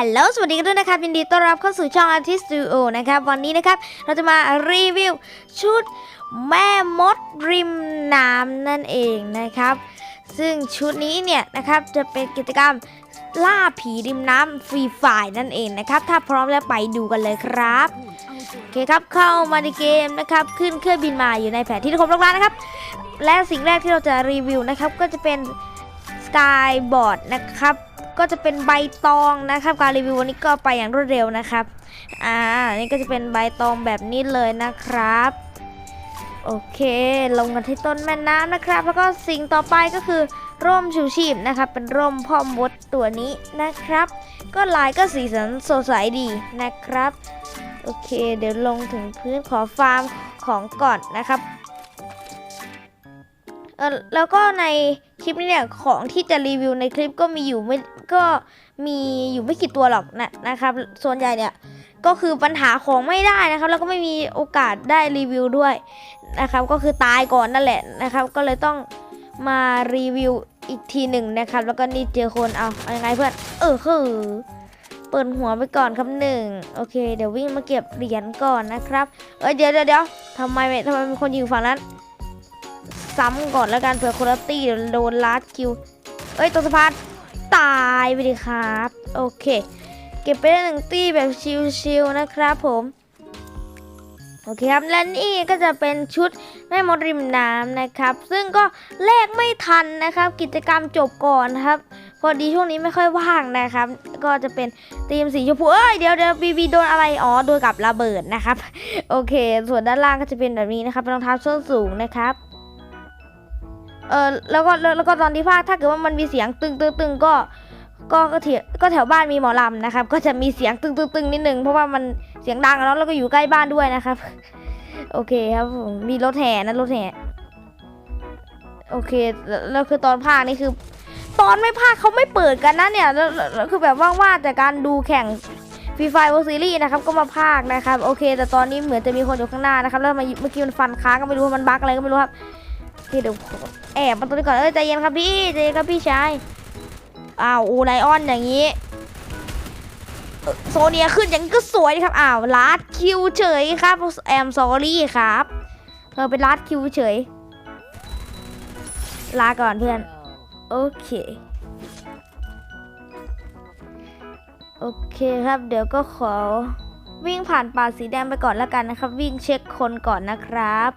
ฮัลโหลสวัสดีกันด้วยนะครับยินดีต้อนรับเข้าสู่ช่อง Artist Studio นะครับ วันนี้นะครับ เราจะมารีวิวชุดแม่มดริมน้ำนั่นเองนะครับ ซึ่งชุดนี้เนี่ยนะครับจะเป็นกิจกรรมล่าผีริมน้ำฟรีไฟนั่นเองนะครับ ถ้าพร้อมแล้วไปดูกันเลยครับโอเคครับเข้ามาในเกมนะครับ ขึ้นเครื่องบินมาอยู่ในแผนที่ที่ครบร้านนะครับ และสิ่งแรกที่เราจะรีวิวนะครับก็จะเป็นสกายบอร์ดนะครับ ก็จะเป็นใบตองนะครับ การรีวิววันนี้ก็ไปอย่างรวดเร็วนะครับ อ่า นี่ก็จะเป็นใบตองแบบนี้เลยนะครับ โอเค ลงกันที่ต้นแม่น้ำนะครับ แล้วก็สิ่งต่อไปก็คือร่มชูชีพนะครับ เป็นร่มพ่อมดตัวนี้นะครับ ก็ลายก็สีสันสดใสดีนะครับ โอเค เดี๋ยวลงถึงพื้นขอฟาร์มของก่อนนะครับ เออแล้วก็ในคลิปนี้เนี่ยของที่จะรีวิวในคลิปก็มีอยู่ไม่ก็มีอยู่ไม่กี่ตัวหรอกนะนะครับ ส่วนใหญ่เนี่ยก็คือปัญหาของไม่ได้นะครับ แล้วก็ไม่มีโอกาสได้รีวิวด้วยนะครับ ก็คือตายก่อนนั่นแหละนะครับ ก็เลยต้องมารีวิวอีกทีหนึ่งนะครับ แล้วก็นี่เจอคนเอาเอายังไงเพื่อนเออคือเปิดหัวไปก่อนครับหนึ่งโอเค เดี๋ยววิ่งมาเก็บเหรียญก่อนนะครับ เอ้ยเดี๋ยวเดี๋ยวเดี๋ยวทำไมทำไมมีคนอยู่ฝั่งนั้น ซ้ำก่อนแล้วกันเผื่อคนละตี้โดนลัดคิว เอ้ยตรงสะพานตายไปดิครับ โอเค เก็บไปได้หนึ่งตี้แบบชิวๆนะครับผมโอเคครับและนี่ก็จะเป็นชุดแม่มดริมน้ำนะครับ ซึ่งก็แลกไม่ทันนะครับ กิจกรรมจบก่อนนะครับ พอดีช่วงนี้ไม่ค่อยว่างนะครับ ก็จะเป็นทีมสีชมพูเอ้ยเดี๋ยวเดี๋ยวบีบีโดนอะไรอ๋อโดนกับระเบิดนะครับ โอเค ส่วนด้านล่างก็จะเป็นแบบนี้นะครับเป็นรองเท้าส้นสูงนะครับ เออแล้วก็แล้วก็ตอนที่ภาคถ้าเกิดว่ามันมีเสียงตึงตึงตึงก็ก็ก็แถวก็แถวบ้านมีหมอลำนะครับ ก็จะมีเสียงตึงตึงตึงนิดนึงเพราะว่ามันเสียงดังแล้วแล้วก็อยู่ใกล้บ้านด้วยนะครับ โอเคครับผมมีรถแห่นะรถแห่โอเคแล้วคือตอนภาคนี่คือ ตอนไม่ภาคเขาไม่เปิดกันนะเนี่ยแล้วคือแบบว่างๆจากการดูแข่งฟรีไฟวอซีรีส์นะครับก็มาภาคนะครับ โอเค แต่ตอนนี้เหมือนจะมีคนอยู่ข้างหน้านะครับ แล้วมาเมื่อกี้มันฟันค้างก็ไม่รู้ว่ามันบั๊กอะไรก็ไม่รู้ครับ โอเคเดี๋ยวแอบมาตรงนี้ก่อนเอ้ยใจเย็นครับพี่ใจเย็นครับพี่ชายอ้าวอูไลออนอย่างนี้โซเนียขึ้นอย่างนี้ก็สวยดีครับอ้าวลาดคิวเฉยครับแอมซอรี่ครับเธอเป็นลาดคิวเฉย ลาก่อนเพื่อนโอเคโอเคครับเดี๋ยวก็ขอวิ่งผ่านป่าสีแดงไปก่อนแล้วกันนะครับ วิ่งเช็คคนก่อนนะครับ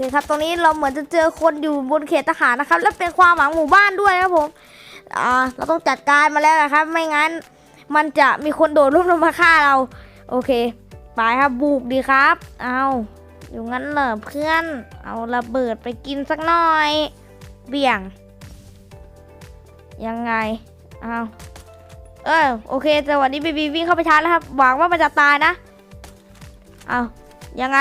เคครับ ตรงนี้เราเหมือนจะเจอคนอยู่บนเขตทหารนะครับ และเป็นความหวังหมู่บ้านด้วยนะครับผมอ่าเราต้องจัดการมาแล้วนะครับ ไม่งั้นมันจะมีคนโดดร่มลงมาฆ่าเรา โอเค ไปครับบุกดีครับ เอาอยู่งั้นเหรอเพื่อน เอาระเบิดไปกินสักหน่อย เบี่ยง ยังไง เอาเออโอเคแต่วันนี้บีบีวิ่งเข้าไปชาร์จแล้วครับ หวังว่ามันจะตายนะ เอายังไง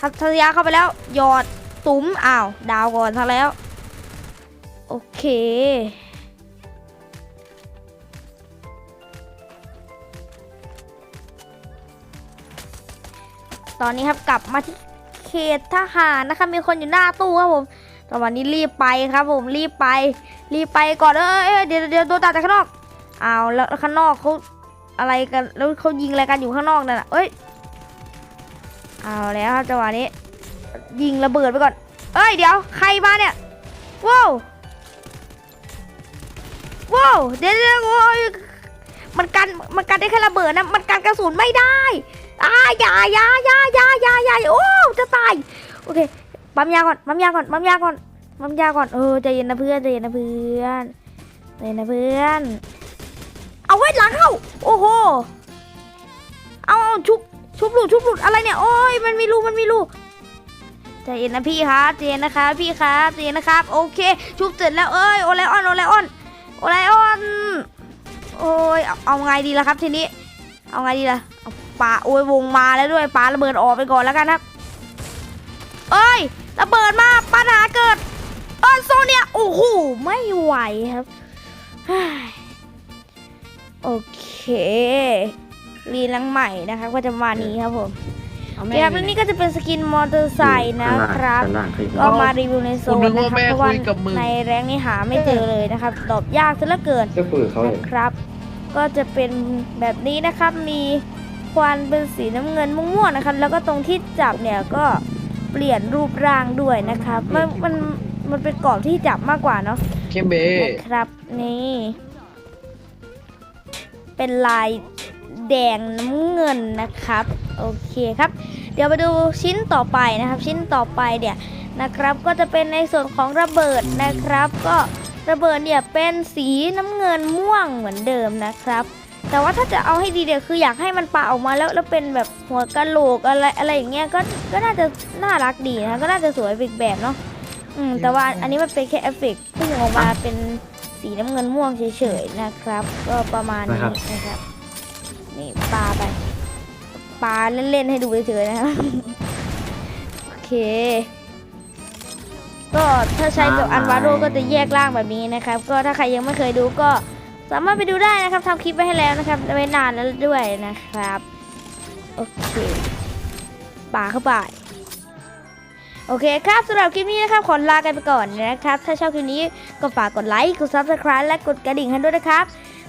ทัศยาเข้าไปแล้ว หยอด ตุ้มอ้าว ดาวก่อนซะแล้ว โอเคตอนนี้ครับกลับมาที่เขตทหารนะครับมีคนอยู่หน้าตู้ครับผมตอนวันนี้รีบไปครับผมรีบไป รีบไปก่อนเอ้ยเอ้ยเดี๋ยวเดี๋ยวโดนตัดจากข้างนอกอ้าวแล้วข้างนอกเขาอะไรกันแล้วเขายิงอะไรกันอยู่ข้างนอกนั่นน่ะเอ้ยเอาแล้วครับจังหวะนี้ ยิงระเบิดไปก่อน เอ้ยเดี๋ยวใครมาเนี่ยว้าวว้าวเดี๋ยวเดี๋ยวโอ้ยมันกันมันกันได้แค่ระเบิดนะมันกันกระสุนไม่ได้อาอย่าอย่าอย่าอย่าอย่าอย่าโอ้จะตายโอเคปั๊มยาก่อนปั๊มยาก่อนปั๊มยาก่อนปั๊มยาก่อนเออใจเย็นนะเพื่อนใจเย็นนะเพื่อนใจเย็นนะเพื่อน เอาไว้หลังเข้าโอ้โหเอาเอาชุบชุบหลุดชุบหลุดอะไรเนี่ยโอ้ยมันมีรูมันมีรู ใจเย็นนะพี่ครับใจเย็นนะครับพี่ครับใจเย็นนะครับ โอเค ชุบเสร็จแล้วเอ้ยโอไลออนโอไลออนโอไลออนโอ้ยเอาไงดีล่ะครับทีนี้ เอาไงดีล่ะเอาโอ้ยวงมาแล้วด้วยปาระเบิดออกไปก่อนแล้วกันครับเอ้ยระเบิดมาปัญหาเกิดออโซเนียโอ้โหไม่ไหวครับโอเครีลังใหม่นะคะก็จะประมานี้ครับผม เอาโอแม่เคครับแล้วนี่ก็จะเป็นสกินมอเตอร์ไซค์นะครับข้างล่างข้างก็ล่างมารีวิวในโซนกูนึกนะว่าครับแม่เพราะว่าคุยกับมึงในแรงนี่หาไม่เจอเลยนะครับ ตอบยากซะเหลือเกิน ก็คุยกับเขาเลยนะครับ ก็จะเป็นแบบนี้นะครับ มีควันเป็นสีน้ำเงินม่วงๆนะครับ แล้วก็ตรงที่จับเนี่ยก็เปลี่ยนรูปร่างด้วยนะครับ มันมันมันเป็นกรอบที่จับมากกว่าเนาะเข้มเบนะครับนี่ เป็นลาย แดงน้ำเงินนะครับ โอเคครับ เดี๋ยวไปดูชิ้นต่อไปนะครับ ชิ้นต่อไปเนี่ยนะครับ ก็จะเป็นในส่วนของระเบิดนะครับ ก็ระเบิดเนี่ยเป็นสีน้ำเงินม่วงเหมือนเดิมนะครับ แต่ว่าถ้าจะเอาให้ดีเดียวคืออยากให้มันปาออกมาแล้วแล้วเป็นแบบหัวกะโหลกอะไรอะไรอย่างเงี้ยก็ก็น่าจะน่ารักดีนะก็น่าจะสวยไปอีกแบบเนาะอืมแต่ว่าอันนี้มันเป็นแค่เอฟเฟกต์พุ่งออกมาเป็นสีน้ำเงินม่วงเฉยๆนะครับ ก็ประมาณนี้นะครับ นี่ปาไปปาเล่นๆให้ดูเฉยๆนะครับโอเค ก็ถ้าใช้กับอันวาโรก็จะแยกร่างแบบนี้นะครับ ก็ถ้าใครยังไม่เคยดูก็สามารถไปดูได้นะครับทำคลิปไว้ให้แล้วนะครับไว้นานแล้วด้วยนะครับ โอเคปาเข้าไปโอเคครับสำหรับคลิปนี้นะครับขอลากันไปก่อนนะครับ ถ้าชอบคลิปนี้ก็ฝากกดไลค์กด subscribe และกดกระดิ่งให้ด้วยนะครับ